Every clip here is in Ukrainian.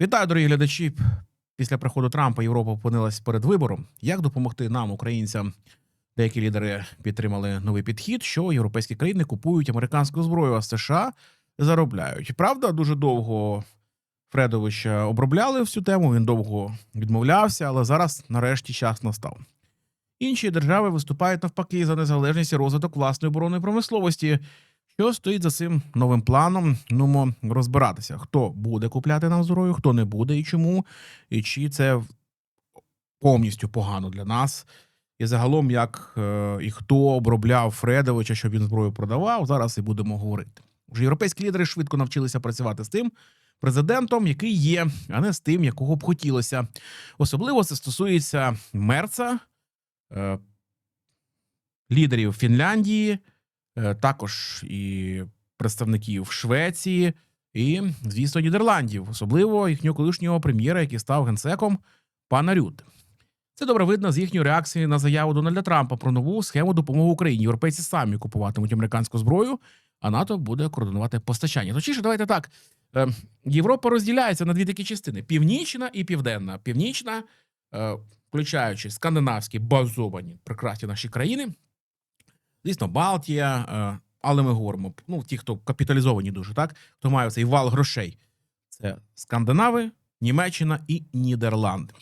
Вітаю, дорогі глядачі. Після приходу Трампа Європа опинилась перед вибором. Як допомогти нам, українцям? Деякі лідери підтримали новий підхід, що європейські країни купують американську зброю, а США заробляють. Правда, дуже довго Фредовича обробляли всю тему. Він довго відмовлявся, але зараз, нарешті, час настав. Інші держави виступають навпаки за незалежність і розвиток власної оборонної промисловості. Що стоїть за цим новим планом? Нумо розбиратися, хто буде купляти нам зброю, хто не буде і чому, і чи це повністю погано для нас. І загалом, як е, і хто обробляв Фредовича, щоб він зброю продавав, зараз і будемо говорити. Вже європейські лідери швидко навчилися працювати з тим президентом, який є, а не з тим, якого б хотілося. Особливо це стосується Мерца, е, лідерів Фінляндії, також і представників Швеції, і, звісно, Нідерландів, особливо їхнього колишнього прем'єра, який став генсеком пана Рюд. Це добре видно з їхньої реакції на заяву Дональда Трампа про нову схему допомоги Україні. Європейці самі купуватимуть американську зброю, а НАТО буде координувати постачання. Точніше, давайте так. Е, Європа розділяється на дві такі частини: північна і південна. Північна, е, включаючи скандинавські базовані прекрасні наші країни, звісно, Балтія. е, Але ми говоримо: ну, ті, хто капіталізовані дуже, так, хто має цей вал грошей. Це Скандинави, Німеччина і Нідерланди.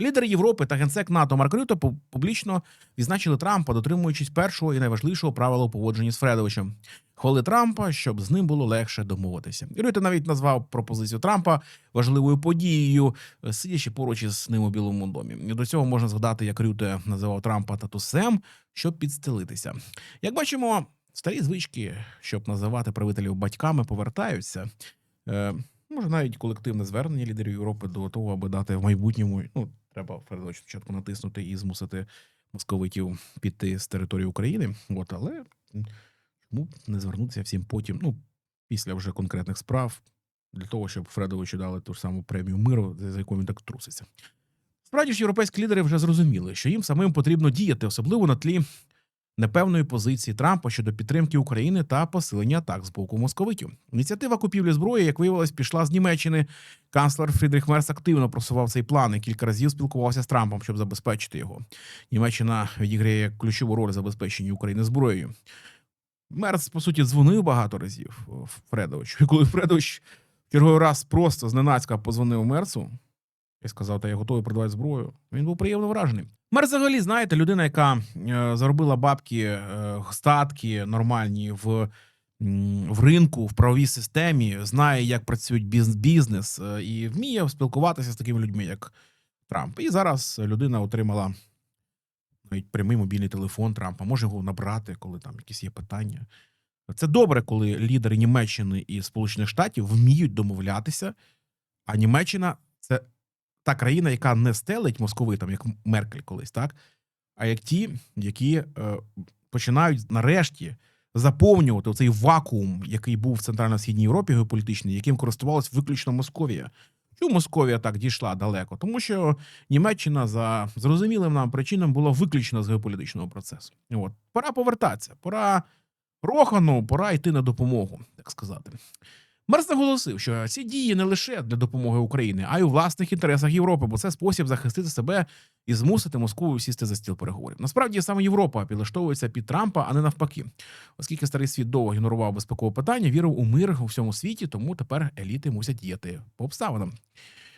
Лідери Європи та генсек НАТО Марк Рюто публічно відзначили Трампа, дотримуючись першого і найважливішого правила поводження з Фредовичем. Хвали Трампа, щоб з ним було легше домовитися. І Рюте навіть назвав пропозицію Трампа важливою подією, е, сидячи поруч із ним у Білому домі. І до цього можна згадати, як Рюте називав Трампа татусем, щоб підстелитися. Як бачимо, старі звички, щоб називати правителів батьками, повертаються. Е, може, навіть колективне звернення лідерів Європи до того, аби дати в майбутньому. Ну, треба спочатку натиснути і змусити московитів піти з території України. От, але чому не звернутися всім потім, ну, після вже конкретних справ, для того, щоб Фредовичу дали ту ж саму премію миру, за яку він так труситься. Справді ж, європейські лідери вже зрозуміли, що їм самим потрібно діяти, особливо на тлі непевної позиції Трампа щодо підтримки України та посилення атак з боку московитів. Ініціатива купівлі зброї, як виявилось, пішла з Німеччини. Канцлер Фрідріх Мерц активно просував цей план і кілька разів спілкувався з Трампом, щоб забезпечити його. Німеччина відіграє ключову роль у забезпеченні України зброєю. Мерц, по суті, дзвонив багато разів Фредовичу. І коли Фредович черговий раз просто зненацька позвонив Мерцу і сказав, та я готовий продавати зброю. Він був приємно вражений. Мер взагалі, знаєте, людина, яка е, заробила бабки, е, статки нормальні в, в ринку, в правовій системі, знає, як працюють бізнес, е, і вміє спілкуватися з такими людьми, як Трамп. І зараз людина отримала навіть прямий мобільний телефон Трампа, може його набрати, коли там якісь є питання. Це добре, коли лідери Німеччини і Сполучених Штатів вміють домовлятися, а Німеччина це та країна, яка не стелить московитам, як Меркель колись, так? А як ті, які е, починають нарешті заповнювати цей вакуум, який був в Центрально-Східній Європі геополітичний, яким користувалась виключно Московія. Чому Московія так дійшла далеко? Тому що Німеччина за зрозумілим нам причинам була виключена з геополітичного процесу. От пора повертатися, пора Рохану, пора йти на допомогу, так сказати. Мерс наголосив, що ці дії не лише для допомоги Україні, а й у власних інтересах Європи, бо це спосіб захистити себе і змусити Москву сісти за стіл переговорів. Насправді саме Європа підлаштовується під Трампа, а не навпаки, оскільки старий світ довго ігнорував безпекове питання, вірив у мир у всьому світі, тому тепер еліти мусять діяти по обставинам.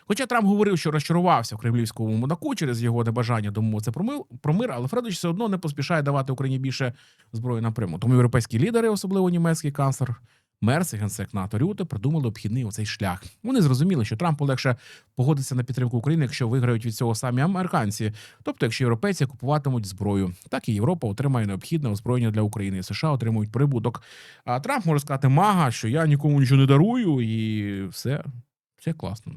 Хоча Трамп говорив, що розчарувався в кремлівському мудаку через його небажання домовитися про мир, про мир, але Фредович все одно не поспішає давати Україні більше зброї напряму. Тому європейські лідери, особливо німецький канцлер Мерс і генсек НАТО Рюте, придумали обхідний оцей шлях. Вони зрозуміли, що Трампу легше погодиться на підтримку України, якщо виграють від цього самі американці, тобто, якщо європейці купуватимуть зброю, так і Європа отримає необхідне озброєння для України. США отримують прибуток. А Трамп може сказати мага, що я нікому нічого не дарую, і все, все класно.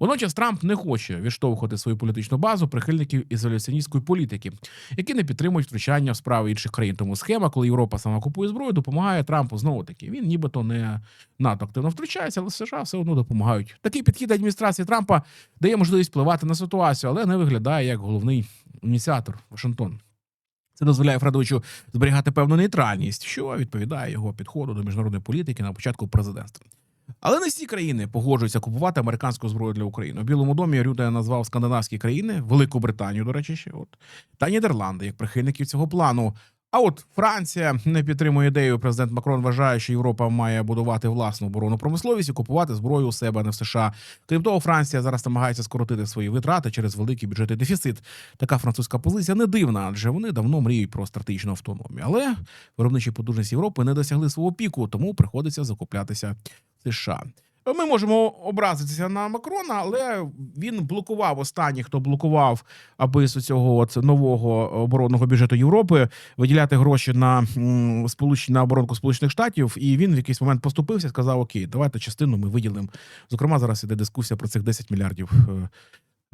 Водночас Трамп не хоче відштовхувати свою політичну базу прихильників ізоляціоністської політики, які не підтримують втручання в справи інших країн. Тому схема, коли Європа сама купує зброю, допомагає Трампу знову таки. Він нібито не НАТО активно втручається, але США все одно допомагають. Такий підхід адміністрації Трампа дає можливість впливати на ситуацію, але не виглядає як головний ініціатор Вашингтон. Це дозволяє Фредовичу зберігати певну нейтральність, що відповідає його підходу до міжнародної політики на початку президентства. Але не всі країни погоджуються купувати американську зброю для України. У Білому домі Рюде назвав скандинавські країни, Велику Британію, до речі, ще от та Нідерланди як прихильників цього плану. А от Франція не підтримує ідею. Президент Макрон вважає, що Європа має будувати власну оборонну промисловість і купувати зброю у себе, а не в США. Крім того, Франція зараз намагається скоротити свої витрати через великий бюджетний дефіцит. Така французька позиція не дивна, адже вони давно мріють про стратегічну автономію. Але виробничі потужності Європи не досягли свого піку, тому приходиться закуплятися США. Ми можемо образитися на Макрона, але він блокував останній, хто блокував, аби з цього от нового оборонного бюджету Європи виділяти гроші на сполучені оборонку Сполучених Штатів. І він в якийсь момент поступився, сказав: Окей, давайте частину ми виділимо. Зокрема, зараз іде дискусія про цих 10 мільярдів. е,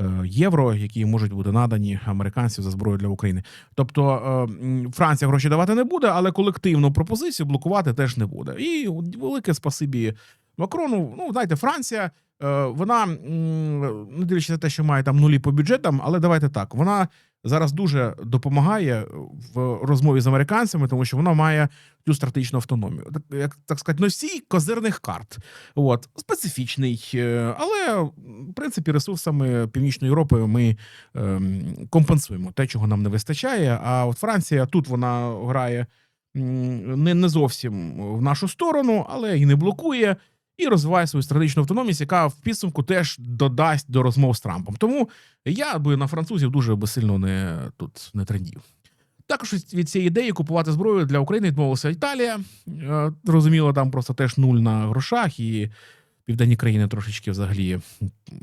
е, Євро, які можуть бути надані американців за зброю для України, тобто е, Франція гроші давати не буде, але колективну пропозицію блокувати теж не буде. І велике спасибі Макрону. Ну знаєте, Франція е, вона не дивлячись на те, що має там нулі по бюджетам, але давайте так. Вона зараз дуже допомагає в розмові з американцями, тому що вона має цю стратегічну автономію. Так як так сказати, носій козирних карт. От специфічний, е, але в принципі ресурсами Північної Європи ми ем, компенсуємо те, чого нам не вистачає. А от Франція тут вона грає не, не зовсім в нашу сторону, але і не блокує. І розвиває свою стратегічну автономність, яка в підсумку теж додасть до розмов з Трампом. Тому я би на французів дуже би сильно не тут не трендів. Також від цієї ідеї купувати зброю для України відмовилася Італія. Е, Зрозуміло, там просто теж нуль на грошах, і південні країни трошечки взагалі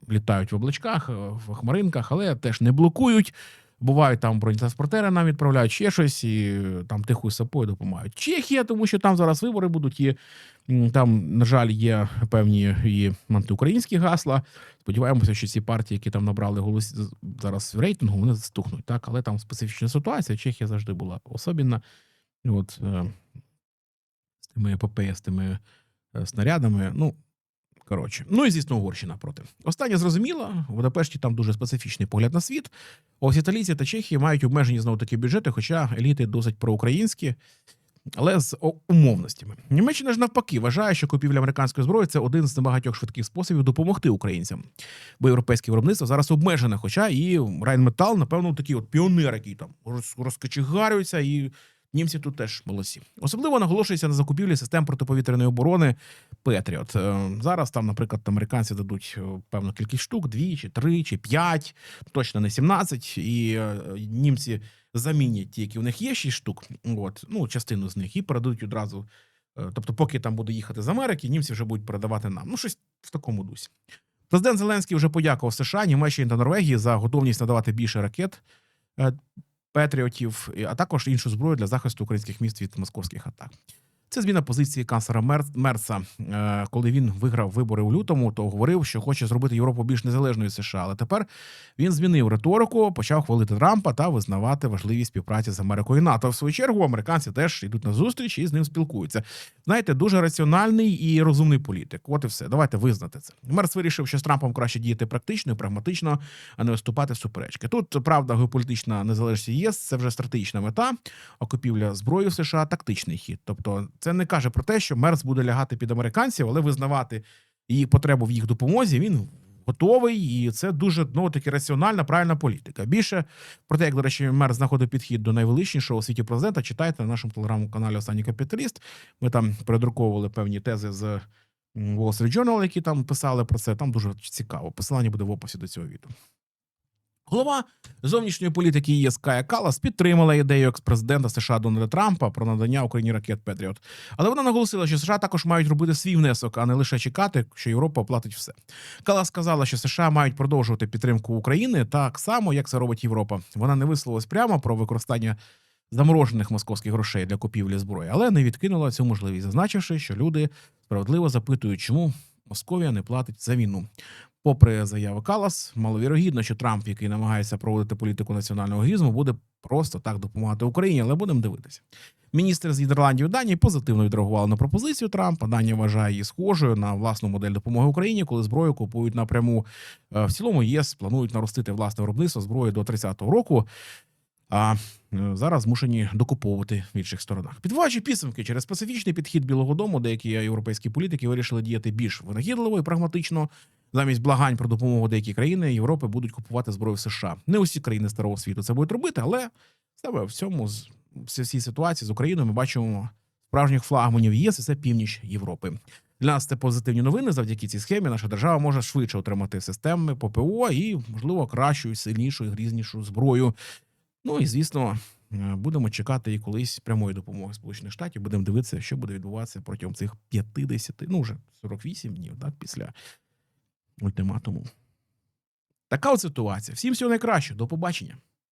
літають в облачках, е, в хмаринках, але теж не блокують. Бувають там бронетранспортери нам відправляють ще щось, і е, там тихою сапою допомагають. Чехія, тому що там зараз вибори будуть, і там, на жаль, є певні і антиукраїнські гасла. Сподіваємося, що ці партії, які там набрали голос зараз в рейтингу, вони стухнуть. Так, але там специфічна ситуація. Чехія завжди була особенна. От е, з тими епопеястими е, снарядами. Ну, коротше. Ну і звісно, Угорщина проти. Останнє зрозуміло, в Будапешті там дуже специфічний погляд на світ. Ось італійці та Чехії мають обмежені знову такі бюджети, хоча еліти досить проукраїнські. Але з умовностями Німеччина ж навпаки вважає, що купівля американської зброї це один з небагатьох швидких способів допомогти українцям. Бо європейське виробництво зараз обмежене. Хоча і Райнметал, напевно, такий от піонер, який там роз- і німці тут теж молодці. Особливо наголошується на закупівлі систем протиповітряної оборони Петріот. Е, Зараз там, наприклад, американці дадуть е, певну кількість штук, дві чи три, чи п'ять, точно не 17, і е, німці замінять ті, які в них є 6 штук, от, ну, частину з них, і передадуть одразу. Тобто, поки там буде їхати з Америки, німці вже будуть передавати нам. Ну, щось в такому дусі. Президент Зеленський вже подякував США, Німеччині та Норвегії за готовність надавати більше ракет Петріотів, а також іншу зброю для захисту українських міст від московських атак. Це зміна позиції канцлера Мер- Мерца. Е, Коли він виграв вибори у лютому, то говорив, що хоче зробити Європу більш незалежною США. Але тепер він змінив риторику, почав хвалити Трампа та визнавати важливість співпраці з Америкою і НАТО. В свою чергу американці теж йдуть на зустріч і з ним спілкуються. Знаєте, дуже раціональний і розумний політик. От і все. Давайте визнати це. Мерц вирішив, що з Трампом краще діяти практично і прагматично, а не виступати в суперечки. Тут правда, геополітична незалежність ЄС це вже стратегічна мета. А купівля зброї в США тактичний хід. Тобто, це не каже про те, що Мерц буде лягати під американців, але визнавати її потребу в їх допомозі. Він готовий, і це дуже ну, таки раціональна, правильна політика. Більше про те, як, до речі, мер знаходить підхід до найвеличнішого у світі президента, читайте на нашому телеграм-каналі Останній капіталіст. Ми там передруковували певні тези з Wall Street Journal, які там писали про це. Там дуже цікаво. Посилання буде в описі до цього відео. Голова зовнішньої політики ЄС Кая Калас підтримала ідею екс-президента США Дональда Трампа про надання Україні ракет Петріот. Але вона наголосила, що США також мають робити свій внесок, а не лише чекати, що Європа оплатить все. Калас сказала, що США мають продовжувати підтримку України так само, як це робить Європа. Вона не висловилась прямо про використання заморожених московських грошей для купівлі зброї, але не відкинула цю можливість, зазначивши, що люди справедливо запитують, чому Московія не платить за війну. Попри заяви Калас, маловірогідно, що Трамп, який намагається проводити політику національного гізму, буде просто так допомагати Україні, але будемо дивитися. Міністр з Нідерландів Данії позитивно відреагували на пропозицію Трампа. Данія вважає її схожою на власну модель допомоги Україні, коли зброю купують напряму. Е, В цілому ЄС планують наростити власне виробництво зброї до 30-го року. а е, зараз змушені докуповувати в інших сторонах. Підводячи підсумки через специфічний підхід Білого Дому, деякі європейські політики вирішили діяти більш винахідливо і прагматично. Замість благань про допомогу деякі країни Європи будуть купувати зброю в США. Не усі країни старого світу це будуть робити, але саме в цьому з цій ситуації з Україною ми бачимо справжніх флагманів ЄС і це північ Європи. Для нас це позитивні новини. Завдяки цій схемі наша держава може швидше отримати системи ППО і, можливо, кращу, сильнішу і грізнішу зброю. Ну і звісно, е, будемо чекати і колись прямої допомоги Сполучених Штатів. Будемо дивитися, що буде відбуватися протягом цих 50, ну вже 48 днів, так, після ультиматуму. Така от ситуація. Всім всього найкраще. До побачення.